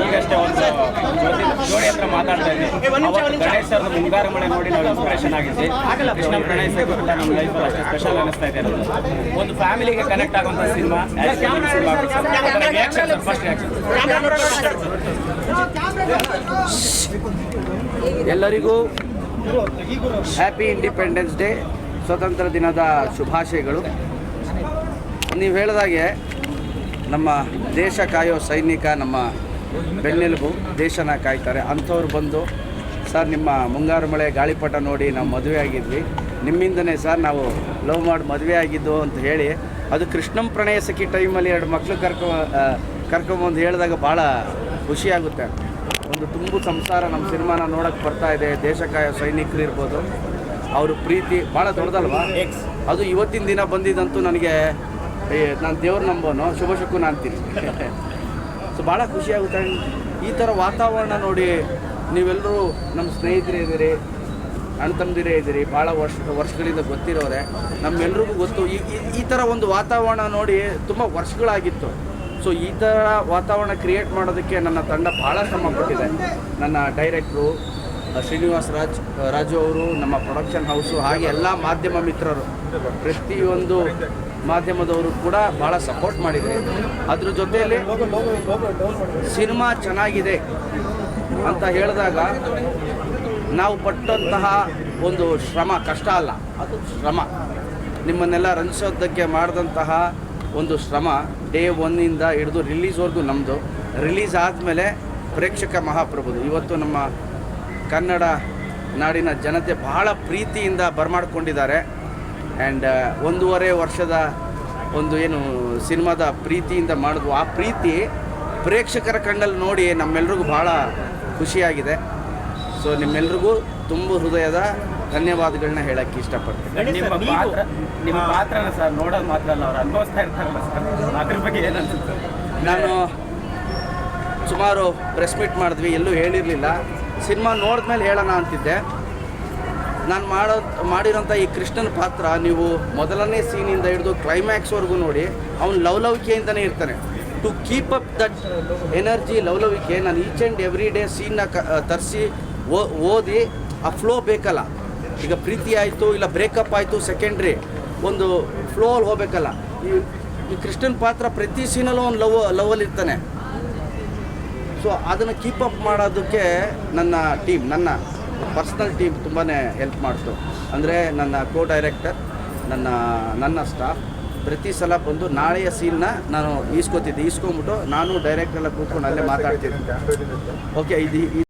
ಈಗಷ್ಟೇ ಒಂದು ಜೋಡಿ ಹತ್ರ ಮಾತಾಡ್ತಾ ಇದ್ದೆ ಏ, ಒಂದ್ ನಿಮಿಷ, ಒಂದ್ ನಿಮಿಷ. ಗಣೇಶ್ ಸರ್ ಮುಂಗಾರು ಮಳೆ ನೋಡಿ ನಾವು ಇನ್ಸ್ಪಿರೇಷನ್ ಆಗಿದ್ವಿ ಕೃಷ್ಣ ಗಣೇಶ್ ಕೂಡ ನಮ್ಮ ಲೈಫ್ ಅಷ್ಟೇ ಸ್ಪೆಷಲ್ ಅನಿಸ್ತಾ ಇದೆ. ಒಂದು ಫ್ಯಾಮಿಲಿಗೆ ಕನೆಕ್ಟ್ ಆಗುವಂತ ಸಿನಿಮಾ ಎಲ್ಲರಿಗೂ ಹ್ಯಾಪಿ ಇಂಡಿಪೆಂಡೆನ್ಸ್ ಡೇ ಸ್ವತಂತ್ರ ದಿನದ ಶುಭಾಶಯಗಳು ನೀವು ಹೇಳಿದಾಗೆ ನಮ್ಮ ದೇಶ ಕಾಯೋ ಸೈನಿಕ ನಮ್ಮ ಬೆನ್ನೆಲುಬು ದೇಶನ ಕಾಯ್ತಾರೆ. ಅಂಥವ್ರು ಬಂದು, ಸರ್, ನಿಮ್ಮ ಮುಂಗಾರು ಮಳೆ ಗಾಳಿಪಟ ನೋಡಿ ನಾವು ಮದುವೆ ಆಗಿದ್ವಿ. ನಿಮ್ಮಿಂದನೇ ಸರ್, ನಾವು ಲವ್ ಮಾಡಿ ಮದುವೆ ಆಗಿದ್ದು ಅಂತ ಹೇಳಿ, ಅದು ಕೃಷ್ಣಂ ಪ್ರಣಯ ಸಖಿ ಟೈಮಲ್ಲಿ ಎರಡು ಮಕ್ಕಳು ಕರ್ಕೊ ಕರ್ಕೊಂಬಂದು ಹೇಳಿದಾಗ ಭಾಳ ಖುಷಿಯಾಗುತ್ತೆ ಒಂದು ತುಂಬು ಸಂಸಾರ ನಮ್ಮ ಸಿನಿಮಾನ ನೋಡೋಕ್ಕೆ ಬರ್ತಾ ಇದೆ, ದೇಶ ಕಾಯೋ ಸೈನಿಕರು ಇರ್ಬೋದು. ಅವ್ರ ಪ್ರೀತಿ ಭಾಳ ದೊಡ್ಡದಲ್ವಾ? ಅದು ಇವತ್ತಿನ ದಿನ ಬಂದಿದ್ದಂತೂ ನನಗೆ ನಾನು ದೇವ್ರ ನಂಬೋನು ಶುಭ ಶುಕುನ ಅಂತೀನಿ. ಸೊ ಭಾಳ ಖುಷಿಯಾಗುತ್ತೆ ಈ ಥರ ವಾತಾವರಣ ನೋಡಿ ನೀವೆಲ್ಲರೂ ನಮ್ಮ ಸ್ನೇಹಿತರೇ ಇದ್ದೀರಿ ಅಣ್ಣ ತಮ್ಮದಿರೇ ಇದ್ದೀರಿ, ಭಾಳ ವರ್ಷ, ವರ್ಷಗಳಿಂದ ಗೊತ್ತಿರೋರೆ. ನಮ್ಮೆಲ್ರಿಗೂ ಗೊತ್ತು. ಈ- ಈ ಥರ ಒಂದು ವಾತಾವರಣ ನೋಡಿ ತುಂಬ ವರ್ಷಗಳಾಗಿತ್ತು. ಸೊ ಈ ಥರ ವಾತಾವರಣ ಕ್ರಿಯೇಟ್ ಮಾಡೋದಕ್ಕೆ ನನ್ನ ತಂಡ ಭಾಳ ಶ್ರಮ ಪಟ್ಟಿದೆ. ನನ್ನ ಡೈರೆಕ್ಟ್ರು ಶ್ರೀನಿವಾಸ್ ರಾಜ್ ರಾಜು ಅವರು, ನಮ್ಮ ಪ್ರೊಡಕ್ಷನ್ ಹೌಸು ಹಾಗೆ ಎಲ್ಲ ಮಾಧ್ಯಮ ಮಿತ್ರರು, ಪ್ರತಿಯೊಂದು ಮಾಧ್ಯಮದವರು ಕೂಡ ಭಾಳ ಸಪೋರ್ಟ್ ಮಾಡಿದ್ರು ಅದ್ರ ಜೊತೆಯಲ್ಲಿ ಸಿನಿಮಾ ಚೆನ್ನಾಗಿದೆ ಅಂತ ಹೇಳಿದಾಗ ನಾವು ಪಟ್ಟಂತಹ ಒಂದು ಶ್ರಮ, ಕಷ್ಟ ಅಲ್ಲ, ಅದು ಶ್ರಮ. ನಿಮ್ಮನ್ನೆಲ್ಲ ರಂಜಿಸೋದಕ್ಕೆ ಮಾಡಿದಂತಹ ಒಂದು ಶ್ರಮ ಡೇ ಒನ್ನಿಂದ ಹಿಡಿದು ರಿಲೀಸ್ವರೆಗೂ ನಮ್ಮದು ರಿಲೀಸ್ ಆದಮೇಲೆ ಪ್ರೇಕ್ಷಕ ಮಹಾಪ್ರಭುದು. ಇವತ್ತು ನಮ್ಮ ಕನ್ನಡ ನಾಡಿನ ಜನತೆ ಬಹಳ ಪ್ರೀತಿಯಿಂದ ಬರಮಾಡ್ಕೊಂಡಿದ್ದಾರೆ. ಆ್ಯಂಡ್ ಒಂದೂವರೆ ವರ್ಷದ ಒಂದು ಏನು ಸಿನಿಮಾದ ಪ್ರೀತಿಯಿಂದ ಮಾಡಿದ್ವು. ಆ ಪ್ರೀತಿ ಪ್ರೇಕ್ಷಕರ ಕಣ್ಣಲ್ಲಿ ನೋಡಿ ನಮ್ಮೆಲ್ರಿಗೂ ಭಾಳ ಖುಷಿಯಾಗಿದೆ. ಸೊ ನಿಮ್ಮೆಲ್ರಿಗೂ ತುಂಬ ಹೃದಯದ ಧನ್ಯವಾದಗಳನ್ನ ಹೇಳಕ್ಕೆ ಇಷ್ಟಪಡ್ತೀನಿ. ನಿಮ್ಮ ಪಾತ್ರ ನಿಮ್ಮ ಪಾತ್ರನ ಸರ್ ನೋಡೋದು ಮಾತ್ರ ಅಲ್ಲ ಅವ್ರು ಅನುಭವಿಸ್ತಾ ಇರ್ತಾರಲ್ಲ ಸರ್. ಅದ್ರ ಬಗ್ಗೆ ಏನನ್ಸುತ್ತೆ ನಾನು ಸುಮಾರು ಪ್ರೆಸ್ ಮೀಟ್ ಮಾಡಿದ್ವಿ ಎಲ್ಲೂ ಹೇಳಿರಲಿಲ್ಲ. ಸಿನಿಮಾ ನೋಡಿದ್ಮೇಲೆ ಹೇಳೋಣ ಅಂತಿದ್ದೆ. ನಾನು ಮಾಡೋ ಮಾಡಿರೋಂಥ ಈ ಕೃಷ್ಣನ ಪಾತ್ರ ನೀವು ಮೊದಲನೇ ಸೀನಿಂದ ಹಿಡಿದು ಕ್ಲೈಮ್ಯಾಕ್ಸ್ವರೆಗೂ ನೋಡಿ, ಅವನು ಲವಲವಿಕೆಯಿಂದನೇ ಇರ್ತಾನೆ. To keep up that energy ಲವಲವಿಕೆ, ನಾನು ಈಚ್ ಆ್ಯಂಡ್ ಎವ್ರಿ ಡೇ ಸೀನ್ನ ಕ ತರಿಸಿ ಓದಿ, ಆ ಫ್ಲೋ ಬೇಕಲ್ಲ. ಈಗ ಪ್ರೀತಿ ಆಯಿತು, ಇಲ್ಲ ಬ್ರೇಕಪ್ ಆಯಿತು ಸೆಕೆಂಡ್ರಿ ಒಂದು ಫ್ಲೋ ಅಲ್ಲಿ ಹೋಗ್ಬೇಕಲ್ಲ. ಈ ಈ ಕೃಷ್ಣನ್ ಪಾತ್ರ ಪ್ರತಿ ಸೀನಲ್ಲೂ ಒಂದು ಲವ್ ಲವಲ್ಲಿ ಇರ್ತಾನೆ. ಸೊ ಅದನ್ನು ಕೀಪ್ ಅಪ್ ಮಾಡೋದಕ್ಕೆ ನನ್ನ ಟೀಮ್ ನನ್ನ ಪರ್ಸ್ನಲ್ ಟೀಮ್ ತುಂಬಾ ಹೆಲ್ಪ್ ಮಾಡ್ತು. ಅಂದರೆ ನನ್ನ ಕೋ ಡೈರೆಕ್ಟರ್ ನನ್ನ ನನ್ನ ಸ್ಟಾಫ್ ಪ್ರತಿ ಸಲ ಬಂದು ನಾಳೆಯ ಸೀನ್ನ ನಾನು ಈಸ್ಕೋತಿದ್ದೆ. ಈಸ್ಕೊಂಬಿಟ್ಟು ನಾನು ಡೈರೆಕ್ಟರ್ ಎಲ್ಲ ಕೂತ್ಕೊಂಡು ಅಲ್ಲೇ ಮಾತಾಡ್ತಿದ್ದೆ. ಓಕೆ ಇದು